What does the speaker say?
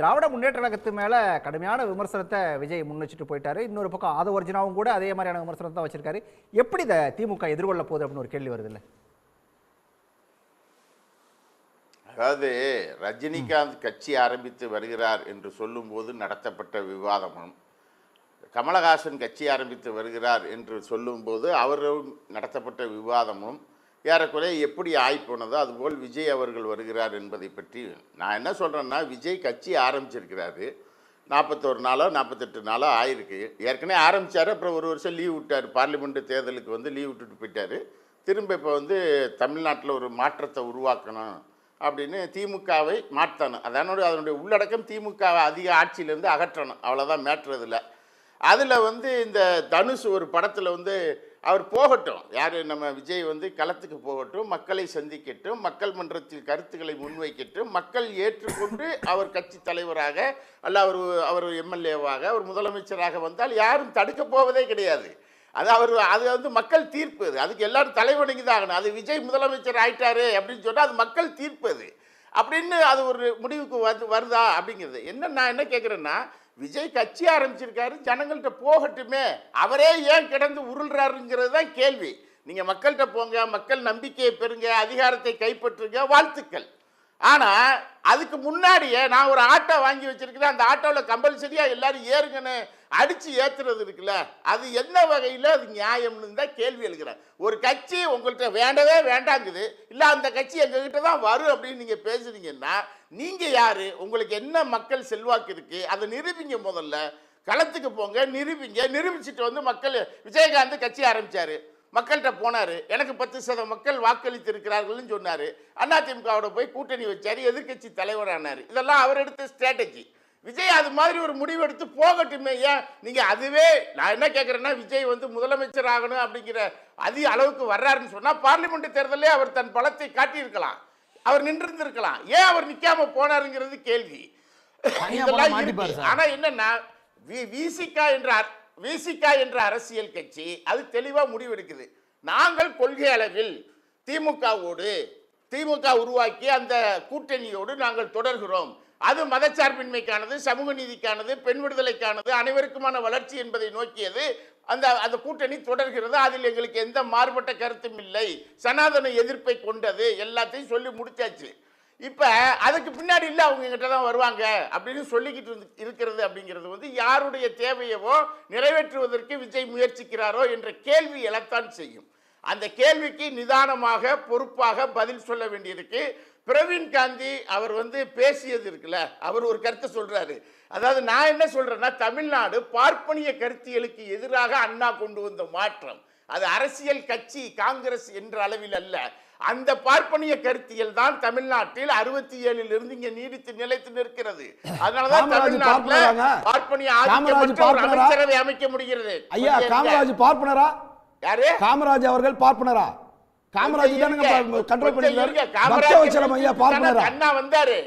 திராவிட முன்னேற்ற கழகத்து மேலே கடுமையான விமர்சனத்தை விஜய் முன்னிச்சுட்டு போயிட்டாரு. இன்னொரு பக்கம் ஆதவ ஒரிஜினாவும் கூட அதே மாதிரியான விமர்சனத்தை தான் வச்சிருக்காரு. எப்படி இதை திமுக எதிர்கொள்ள போகுது அப்படின்னு ஒரு கேள்வி வருது இல்லை அதாவது ரஜினிகாந்த் கட்சி ஆரம்பித்து வருகிறார் என்று சொல்லும்போது நடத்தப்பட்ட விவாதமும் கமலஹாசன் கட்சி ஆரம்பித்து வருகிறார் என்று சொல்லும்போது அவரும் நடத்தப்பட்ட விவாதமும் ஏறக்குறைய எப்படி ஆய்ப்போனதோ அதுபோல் விஜய் அவர்கள் வருகிறார் என்பதை பற்றி நான் என்ன சொல்கிறேன்னா விஜய் கட்சி ஆரம்பிச்சிருக்கிறாரு. நாற்பத்தோரு நாளோ நாற்பத்தெட்டு நாளோ ஆயிருக்கு. ஏற்கனவே ஆரம்பித்தார் அப்புறம் ஒரு வருஷம் லீவ் விட்டார். பார்லிமெண்ட் தேர்தலுக்கு வந்து லீவ் விட்டுட்டு போயிட்டார். திரும்ப இப்போ வந்து தமிழ்நாட்டில் ஒரு மாற்றத்தை உருவாக்கணும் அப்படின்னு திமுகவை மாற்றணும். அதனுடைய அதனுடைய உள்ளடக்கம் திமுகவை அதிக ஆட்சியிலேருந்து அகற்றணும். அவ்வளோதான் மேட்டுறதில்ல அதில் வந்து இந்த தனுஷ் ஒரு படத்தில் வந்து அவர் போகட்டும். யார் நம்ம விஜய் வந்து களத்துக்கு போகட்டும் மக்களை சந்திக்கட்டும் மக்கள் மன்றத்தில் கருத்துக்களை முன்வைக்கட்டும் மக்கள் ஏற்றுக்கொண்டு அவர் கட்சி தலைவராக அல்ல அவர் அவர் எம்எல்ஏவாக அவர் முதலமைச்சராக வந்தால் யாரும் தடுக்க போவதே கிடையாது. அது அவர் அது வந்து மக்கள் தீர்ப்பு. அது அதுக்கு எல்லாரும் தலைவணங்கி தான் ஆகணும். அது விஜய் முதலமைச்சர் ஆயிட்டாரு அப்படின்னு சொன்னால் அது மக்கள் தீர்ப்பு அது. அப்படின்னு அது ஒரு முடிவுக்கு வந்து வருதா அப்படிங்கிறது. என்ன நான் என்ன கேட்குறேன்னா விஜய் கட்சி ஆரம்பிச்சிருக்காரு ஜனங்கள்கிட்ட போகட்டுமே அவரே ஏன் கிடந்து உருள்றாருங்கிறது தான் கேள்வி. நீங்கள் மக்கள்கிட்ட போங்க மக்கள் நம்பிக்கையை பெறுங்க அதிகாரத்தை கைப்பற்றுங்க வாழ்த்துக்கள். ஆனால் அதுக்கு முன்னாடியே நான் ஒரு ஆட்டோ வாங்கி வச்சிருக்கிறேன். அந்த ஆட்டோவில் கம்பல்சரியாக எல்லாரும் ஏறுங்கன்னு அடித்து ஏற்றுறது இருக்குல்ல அது என்ன வகையில் அது நியாயம்னு தான் கேள்வி எழுக்கிறேன் ஒரு கட்சி உங்கள்கிட்ட வேண்டவே வேண்டாங்குது. இல்லை அந்த கட்சி எங்ககிட்ட தான் வரும் அப்படின்னு நீங்கள் பேசுனீங்கன்னா நீங்கள் யார்? உங்களுக்கு என்ன மக்கள் செல்வாக்கு இருக்குது அதை நிரூபிங்க முதல்ல. களத்துக்கு போங்க நிரூபிங்க. நிரூபிச்சுட்டு வந்து மக்கள் விஜயகாந்த் கட்சி ஆரம்பித்தார் மக்கள்கிட்ட போனார் எனக்கு பத்து சத மக்கள் வாக்களித்து இருக்கிறார்கள்னு சொன்னார் அதிமுகவோட போய் கூட்டணி வச்சார் எதிர்க்கட்சி தலைவரானார் இதெல்லாம் அவர் எடுத்த ஸ்ட்ராட்டஜி விஜய் அது மாதிரி ஒரு முடிவு எடுத்து போகட்டுமே ஏன்? நீங்கள் அதுவே நான் என்ன கேட்குறேன்னா விஜய் வந்து முதலமைச்சர் ஆகணும் அப்படிங்கிற அதிக அளவுக்கு வர்றாருன்னு சொன்னால் பார்லிமெண்ட் தேர்தலே அவர் தன் பலத்தை காட்டியிருக்கலாம். அவர் நின்றிருந்திருக்கலாம். ஏன் அவர் நிற்காம போனாருங்கிறது கேள்வி. இதெல்லாம் போனா மாட்டிப்பாரு இருக்கு. சார். ஆனா என்னன்னா வி விசிகா என்ற அர- விசிகா என்ற அரசியல் கட்சி அது தெளிவாக முடிவெடுக்குது. நாங்கள் கொள்கை அளவில் திமுகவோடு திமுக உருவாக்கி அந்த கூட்டணியோடு நாங்கள் தொடர்கிறோம். அது மதச்சார்பின்மைக்கானது சமூக நீதிக்கானது பெண் விடுதலைக்கானது அனைவருக்குமான வளர்ச்சி என்பதை நோக்கியது அந்த அந்த கூட்டணி தொடர்கிறது. அதில் எங்களுக்கு எந்த மாறுபட்ட கருத்தும் இல்லை. சனாதன எதிர்ப்பை கொண்டது எல்லாத்தையும் சொல்லி முடிச்சாச்சு. இப்போ அதுக்கு பின்னாடி இல்லை அவங்க எங்கிட்ட தான் வருவாங்க அப்படின்னு சொல்லிக்கிட்டு இருந்து- இருக்கிறது அப்படிங்கிறது வந்து யாருடைய தேவையவோ நிறைவேற்றுவதற்கு விஜய் முயற்சிக்கிறாரோ என்ற கேள்வி எழத்தான் செய்யும். அந்த கேள்விக்கு நிதானமாக பொறுப்பாக பதில் சொல்ல வேண்டியதுக்கு பிரவீன் காந்தி அவர் வந்து பேசியது இருக்குல்ல அவர் ஒரு கருத்தை சொல்றாரு. அதாவது நான் என்ன சொல்றேன்னா தமிழ்நாடு பார்ப்பனிய கருத்தியலுக்கு எதிராக அண்ணா கொண்டு வந்த மாற்றம். அது அரசியல் கட்சி காங்கிரஸ் என்ற அளவில் அல்ல அந்த பார்ப்பனிய கருத்தியல் தான் தமிழ்நாட்டில் அறுபத்தி ஏழில் இருந்து இங்க நீடித்து நிலைத்து நிற்கிறது அதனாலதான் தமிழ்நாட்டில்? பார்ப்பனிய? அமைச்சரவை அமைக்க முடிகிறது ஐயா. காமராஜ் பார்ப்பனரா யாரு காமராஜ் அவர்கள் பார்ப்பனரா காமராஜ் தானுங்க. கண்ட்ரோல். பண்ணிருக்காரு காமராஜ் ஐயா பார்ப்பனரா அண்ணா வந்தாரு